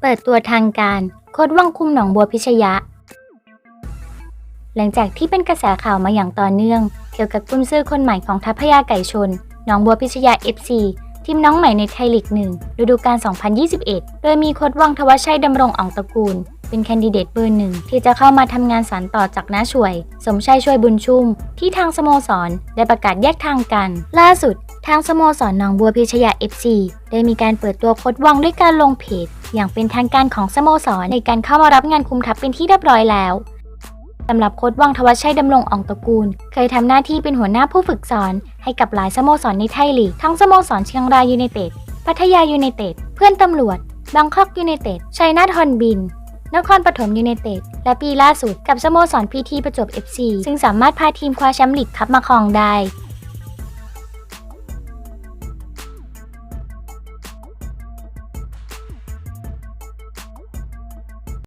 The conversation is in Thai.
เปิดตัวทางการโค้ดวังคุมหนองบัวพิชยะ หลังจากที่เป็นกระแสข่าวมาอย่างต่อเนื่อง เกี่ยวกับกุนซื้อคนใหม่ของทัพพยาไก่ชนหนองบัวพิชยา FC ทีมน้องใหม่ในไทยลีกหนึ่งฤดูกาล 2021 โดยมีโค้ดวังทวชชัยดำรงอ่องตระกูล เป็นแคนดิเดตเบอร์หนึ่งที่จะเข้ามาทำงานสานต่อจากน้าช่วย สมชัยช่วยบุญชุ่ม ที่ทางสโมสร ได้ประกาศแยกทางกัน ล่าสุด ทางสโมสรหนองบัวพิชยา FC ได้มีการเปิดตัวโค้ดวังด้วยการลงเพจ อย่างเป็นทางการของสโมสรในการเข้ามารับงานคุมทัพเป็นที่เรียบร้อยแล้วสำหรับโค้ดวังทวัชชัยดำรงอ่องตระกูล เคยทำหน้าที่เป็นหัวหน้าผู้ฝึกสอน ให้กับหลายสโมสรในไทยลีกทั้งสโมสรเชียงรายยูไนเต็ดพัทยายูไนเต็ดเพื่อนตำรวจบางคอกยูไนเต็ดชัยนาทฮอนบินนครปฐมยูไนเต็ดและปีล่าสุดกับสโมสรพีทีประจวบ FC ซึ่งสามารถพาทีมคว้าแชมป์ลีกคัพมาครองได้